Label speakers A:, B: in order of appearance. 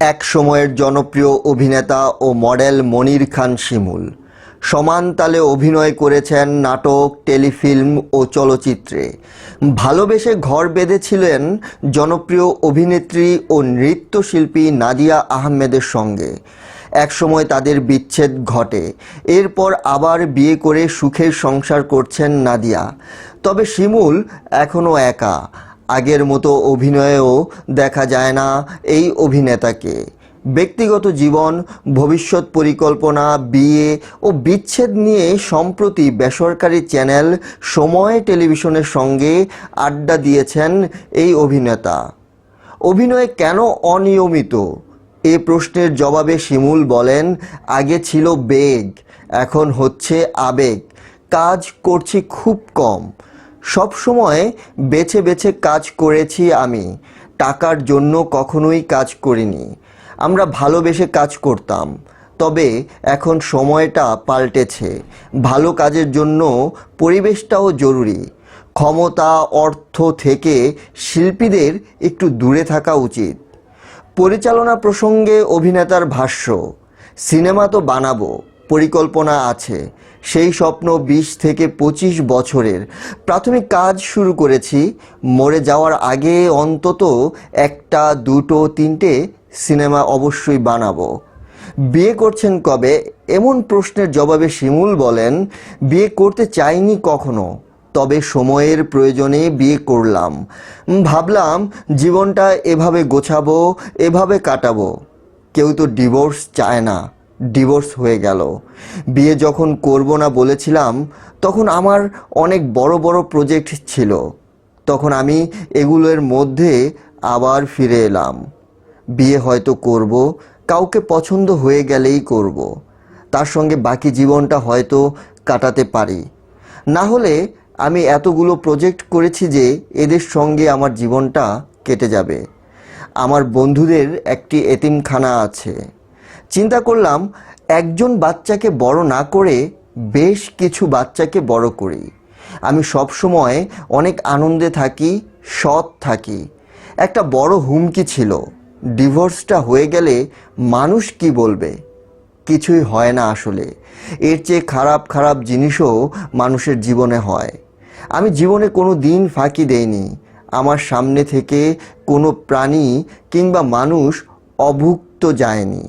A: এক সময়ের জনপ্রিয় অভিনেতা ও মডেল মনির খান শিমুল। সমান তালে অভিনয় করেছেন নাটক, টেলিফিল্ম ও চলচ্চিত্রে। ভালোবেসে ঘর বেঁধেছিলেন জনপ্রিয় অভিনেত্রী ও নৃত্যশিল্পী নাদিয়া আহমেদের সঙ্গে। একসময় তাদের বিচ্ছেদ ঘটে। এরপর আবার বিয়ে করে সুখের সংসার করছেন নাদিয়া। তবে শিমুল এখনও একা। আগের মতো অভিনয়েও দেখা যায় না এই অভিনেতাকে। ব্যক্তিগত জীবন, ভবিষ্যৎ পরিকল্পনা, বিয়ে ও বিচ্ছেদ নিয়ে সম্প্রতি বেসরকারি চ্যানেল সময় টেলিভিশনের সঙ্গে আড্ডা দিয়েছেন এই অভিনেতা। অভিনয়ে কেন অনিয়মিত? এ প্রশ্নের জবাবে শিমুল বলেন, আগে ছিল বেগ, এখন হচ্ছে আবেগ। কাজ করছি খুব কম। সব সময় বেছে বেছে কাজ করেছি আমি। টাকার জন্য কখনোই কাজ করিনি। আমরা ভালোবেসে কাজ করতাম। তবে এখন সময়টা পাল্টেছে। ভালো কাজের জন্য পরিবেশটাও জরুরি। ক্ষমতা, অর্থ থেকে শিল্পীদের একটু দূরে থাকা উচিত। পরিচালনা প্রসঙ্গে অভিনেতার ভাষ্য, সিনেমা তো বানাবো। পরিকল্পনা আছে। সেই স্বপ্ন বিশ থেকে পঁচিশ বছরের। প্রাথমিক কাজ শুরু করেছি। মরে যাওয়ার আগে অন্তত একটা, দুটো, তিনটে সিনেমা অবশ্যই বানাবো। বিয়ে করছেন কবে? এমন প্রশ্নের জবাবে শিমুল বলেন, বিয়ে করতে চাইনি কখনো, তবে সময়ের প্রয়োজনে বিয়ে করলাম। ভাবলাম জীবনটা এভাবে গোছাবো, এভাবে কাটাবো। কেউ তো ডিভোর্স চায় না। ডিভোর্স হয়ে গেল। বিয়ে যখন করব না বলেছিলাম, তখন আমার অনেক বড় বড় প্রজেক্ট ছিল। তখন আমি এগুলোর মধ্যে আবার ফিরে এলাম। বিয়ে হয়তো করব, কাউকে পছন্দ হয়ে গেলেই করব। তার সঙ্গে বাকি জীবনটা হয়তো কাটাতে পারি। না হলে আমি এতগুলো প্রজেক্ট করেছি যে এদের সঙ্গে আমার জীবনটা কেটে যাবে। আমার বন্ধুদের একটি এতিমখানা আছে। চিন্তা করলাম, একজন বাচ্চাকে বড় না করে বেশ কিছু বাচ্চাকে বড় করি। আমি সব সময় অনেক আনন্দে থাকি, সৎ থাকি। একটা বড় হুমকি ছিল, ডিভোর্সটা হয়ে গেলে মানুষ কি বলবে? কিছুই হয় না আসলে। এর চেয়ে খারাপ খারাপ জিনিসও মানুষের জীবনে হয়। আমি জীবনে কোনো দিন ফাঁকি দেইনি। আমার সামনে থেকে কোনো প্রাণী কিংবা মানুষ অভুক্ত যায়নি।